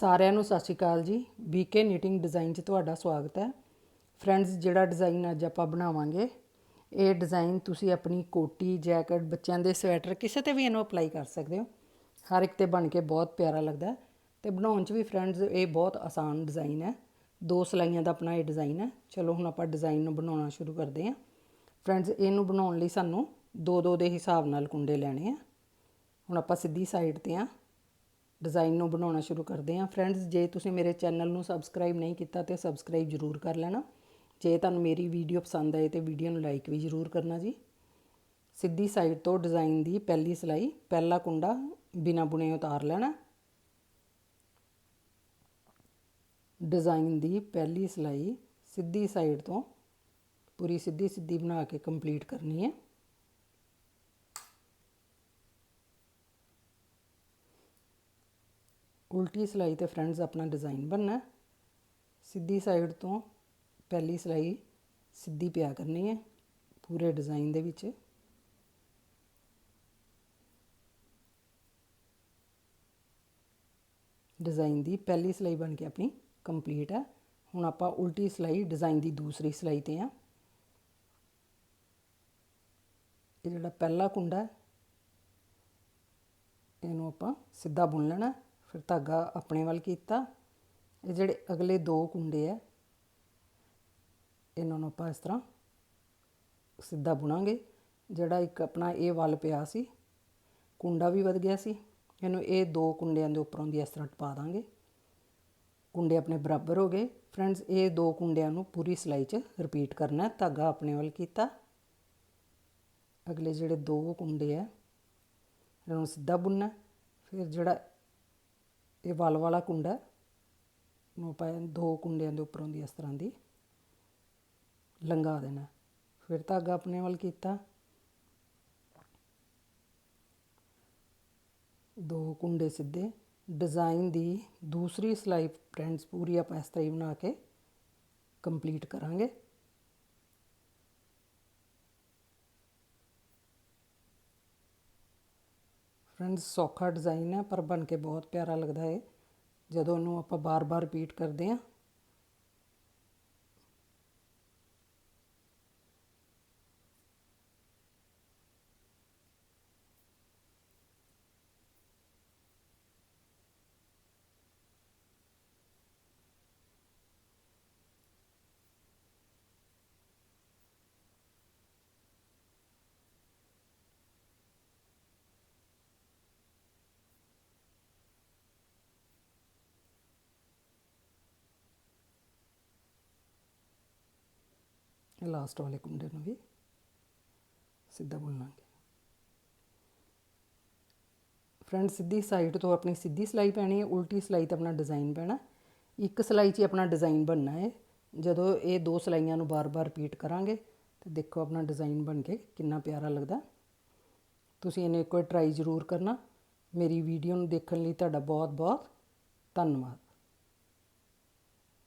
ਸਾਰਿਆਂ ਨੂੰ ਸਤਿ ਸ਼੍ਰੀ ਅਕਾਲ ਜੀ। ਬੀਕੇ ਨੀਟਿੰਗ ਡਿਜ਼ਾਈਨ 'ਚ ਤੁਹਾਡਾ ਸਵਾਗਤ ਹੈ। ਫਰੈਂਡਸ ਜਿਹੜਾ ਡਿਜ਼ਾਈਨ ਅੱਜ ਆਪਾਂ ਬਣਾਵਾਂਗੇ, ਇਹ ਡਿਜ਼ਾਈਨ ਤੁਸੀਂ ਆਪਣੀ ਕੋਟੀ ਜੈਕਟ ਬੱਚਿਆਂ ਦੇ ਸਵੈਟਰ ਕਿਸੇ ਤੇ ਵੀ ਇਹਨੂੰ ਅਪਲਾਈ ਕਰ ਸਕਦੇ ਹੋ। ਹਰ ਇੱਕ ਤੇ ਬਣ ਕੇ ਬਹੁਤ ਪਿਆਰਾ ਲੱਗਦਾ ਹੈ। ਤੇ ਬਣਾਉਣ 'ਚ ਵੀ ਫਰੈਂਡਸ ਇਹ ਬਹੁਤ ਆਸਾਨ ਡਿਜ਼ਾਈਨ ਹੈ। ਦੋ ਸਲਾਈਆਂ ਦਾ ਆਪਣਾ ਇਹ ਡਿਜ਼ਾਈਨ ਹੈ। ਚਲੋ, ਹੁਣ ਆਪਾਂ ਡਿਜ਼ਾਈਨ ਨੂੰ ਬਣਾਉਣਾ ਸ਼ੁਰੂ ਕਰਦੇ ਹਾਂ। ਫਰੈਂਡਸ ਇਹਨੂੰ ਬਣਾਉਣ ਲਈ ਸਾਨੂੰ ਦੋ ਦੋ ਦੇ ਹਿਸਾਬ ਨਾਲ ਕੁੰਡੇ ਲੈਣੇ ਆ। ਹੁਣ ਆਪਾਂ ਸਿੱਧੀ ਸਾਈਡ ਤੇ ਆ ਡਿਜ਼ਾਈਨ ਨੂੰ ਬਣਾਉਣਾ ਸ਼ੁਰੂ ਕਰਦੇ ਹਾਂ। ਫਰੈਂਡਸ, ਜੇ ਤੁਸੀਂ ਮੇਰੇ ਚੈਨਲ ਨੂੰ ਸਬਸਕ੍ਰਾਈਬ ਨਹੀਂ ਕੀਤਾ ਤੇ ਸਬਸਕ੍ਰਾਈਬ ਜ਼ਰੂਰ ਕਰ ਲੈਣਾ। ਜੇ ਤੁਹਾਨੂੰ ਮੇਰੀ ਵੀਡੀਓ ਪਸੰਦ ਆਏ ਤੇ ਵੀਡੀਓ ਨੂੰ ਲਾਈਕ ਵੀ ਜ਼ਰੂਰ ਕਰਨਾ ਜੀ। ਸਿੱਧੀ ਸਾਈਡ ਤੋਂ ਡਿਜ਼ਾਈਨ ਦੀ ਪਹਿਲੀ ਸਲਾਈ, ਪਹਿਲਾ ਕੁੰਡਾ ਬਿਨਾ ਬੁਣੇ ਉਤਾਰ ਲੈਣਾ। ਡਿਜ਼ਾਈਨ ਦੀ ਪਹਿਲੀ ਸਲਾਈ ਸਿੱਧੀ ਸਾਈਡ ਤੋਂ ਪੂਰੀ ਸਿੱਧੀ ਸਿੱਧੀ ਬਣਾ ਕੇ ਕੰਪਲੀਟ ਕਰਨੀ ਹੈ। ਉਲਟੀ ਸਿਲਾਈ ਤੇ ਫਰੈਂਡਸ ਆਪਣਾ ਡਿਜ਼ਾਈਨ ਬਣਨਾ ਸਿੱਧੀ ਸਾਈਡ ਤੋਂ ਪਹਿਲੀ ਸਿਲਾਈ ਸਿੱਧੀ ਪਿਆ ਕਰਨੀ ਹੈ, ਪੂਰੇ ਡਿਜ਼ਾਈਨ ਦੇ ਵਿੱਚ। ਡਿਜ਼ਾਈਨ ਦੀ ਪਹਿਲੀ ਸਿਲਾਈ ਬਣ ਕੇ ਆਪਣੀ ਕੰਪਲੀਟ ਹੈ। ਹੁਣ ਆਪਾਂ ਉਲਟੀ ਸਿਲਾਈ ਡਿਜ਼ਾਈਨ ਦੀ ਦੂਸਰੀ ਸਿਲਾਈ ਤੇ ਆ ਇਹ ਜਿਹੜਾ ਪਹਿਲਾ ਕੁੰਡਾ ਇਹਨੂੰ ਆਪਾਂ ਸਿੱਧਾ ਬੁਣ ਲੈਣਾ ਫਿਰ ਧਾਗਾ ਆਪਣੇ ਵੱਲ ਕੀਤਾ। ਇਹ ਜਿਹੜੇ ਅਗਲੇ ਦੋ ਕੁੰਡੇ ਆ, ਇਹਨਾਂ ਨੂੰ ਆਪਾਂ ਇਸ ਤਰ੍ਹਾਂ ਸਿੱਧਾ ਬੁਣਾਂਗੇ। ਜਿਹੜਾ ਇੱਕ ਆਪਣਾ ਇਹ ਵੱਲ ਪਿਆ ਸੀ, ਕੁੰਡਾ ਵੀ ਵੱਧ ਗਿਆ ਸੀ। ਇਹਨੂੰ ਇਹ ਦੋ ਕੁੰਡਿਆਂ ਦੇ ਉੱਪਰੋਂ ਦੀ ਇਸ ਤਰ੍ਹਾਂ ਟਪਾ ਦਾਂਗੇ। ਕੁੰਡੇ ਆਪਣੇ ਬਰਾਬਰ ਹੋ ਗਏ। ਫਰੈਂਡਸ, ਇਹ ਦੋ ਕੁੰਡਿਆਂ ਨੂੰ ਪੂਰੀ ਸਿਲਾਈ 'ਚ ਰਿਪੀਟ ਕਰਨਾ ਧਾਗਾ ਆਪਣੇ ਵੱਲ ਕੀਤਾ। ਅਗਲੇ ਜਿਹੜੇ ਦੋ ਕੁੰਡੇ ਆ, ਇਹਨਾਂ ਨੂੰ ਸਿੱਧਾ ਬੁਣਨਾ ਫਿਰ ਜਿਹੜਾ ਇਹ ਵੱਲ ਵਾਲਾ ਕੁੰਡਾ ਨੂੰ ਆਪਾਂ ਦੋ ਕੁੰਡਿਆਂ ਦੇ ਉੱਪਰੋਂ ਦੀ ਇਸ ਤਰ੍ਹਾਂ ਦੀ ਲੰਗਾ ਦੇਣਾ ਫਿਰ ਧਾਗਾ ਆਪਣੇ ਵੱਲ ਕੀਤਾ। ਦੋ ਕੁੰਡੇ ਸਿੱਧੇ। ਡਿਜ਼ਾਈਨ ਦੀ ਦੂਸਰੀ ਸਲਾਈ ਫਰੈਂਡਸ ਪੂਰੀ ਆਪਾਂ ਇਸ ਤਰ੍ਹਾਂ ਹੀ ਬਣਾ ਕੇ ਕੰਪਲੀਟ ਕਰਾਂਗੇ। ਫਰੈਂਡਸ, ਸੌਖਾ ਡਿਜ਼ਾਈਨ ਹੈ, ਪਰ ਬਣ ਕੇ ਬਹੁਤ ਪਿਆਰਾ ਲੱਗਦਾ ਹੈ ਜਦੋਂ ਉਹਨੂੰ ਆਪਾਂ ਬਾਰ-ਬਾਰ ਰਿਪੀਟ ਕਰਦੇ ਹਾਂ ਲਾਸਟ ਵਾਲੇ ਕੁੰਡੇ ਨੂੰ ਵੀ ਸਿੱਧਾ ਬੁਣਾਂਗੇ ਫਰੰਟ ਸਿੱਧੀ ਸਾਈਡ ਤੋਂ ਆਪਣੀ ਸਿੱਧੀ ਸਲਾਈ ਪੈਣੀ ਹੈ, ਉਲਟੀ ਸਲਾਈ ਤੇ ਆਪਣਾ ਡਿਜ਼ਾਈਨ ਪੈਣਾ। ਇੱਕ ਸਲਾਈ 'ਚ ਆਪਣਾ ਡਿਜ਼ਾਈਨ ਬਣਨਾ ਹੈ। ਜਦੋਂ ਇਹ ਦੋ ਸਲਾਈਆਂ ਨੂੰ ਬਾਰ-ਬਾਰ ਰਿਪੀਟ ਕਰਾਂਗੇ, ਤੇ ਦੇਖੋ ਆਪਣਾ ਡਿਜ਼ਾਈਨ ਬਣ ਕੇ ਕਿੰਨਾ ਪਿਆਰਾ ਲੱਗਦਾ। ਤੁਸੀਂ ਇਹਨੂੰ ਇੱਕ ਵਾਰ ਟਰਾਈ ਜ਼ਰੂਰ ਕਰਨਾ। ਮੇਰੀ ਵੀਡੀਓ ਨੂੰ ਦੇਖਣ ਲਈ ਤੁਹਾਡਾ ਬਹੁਤ-ਬਹੁਤ ਧੰਨਵਾਦ।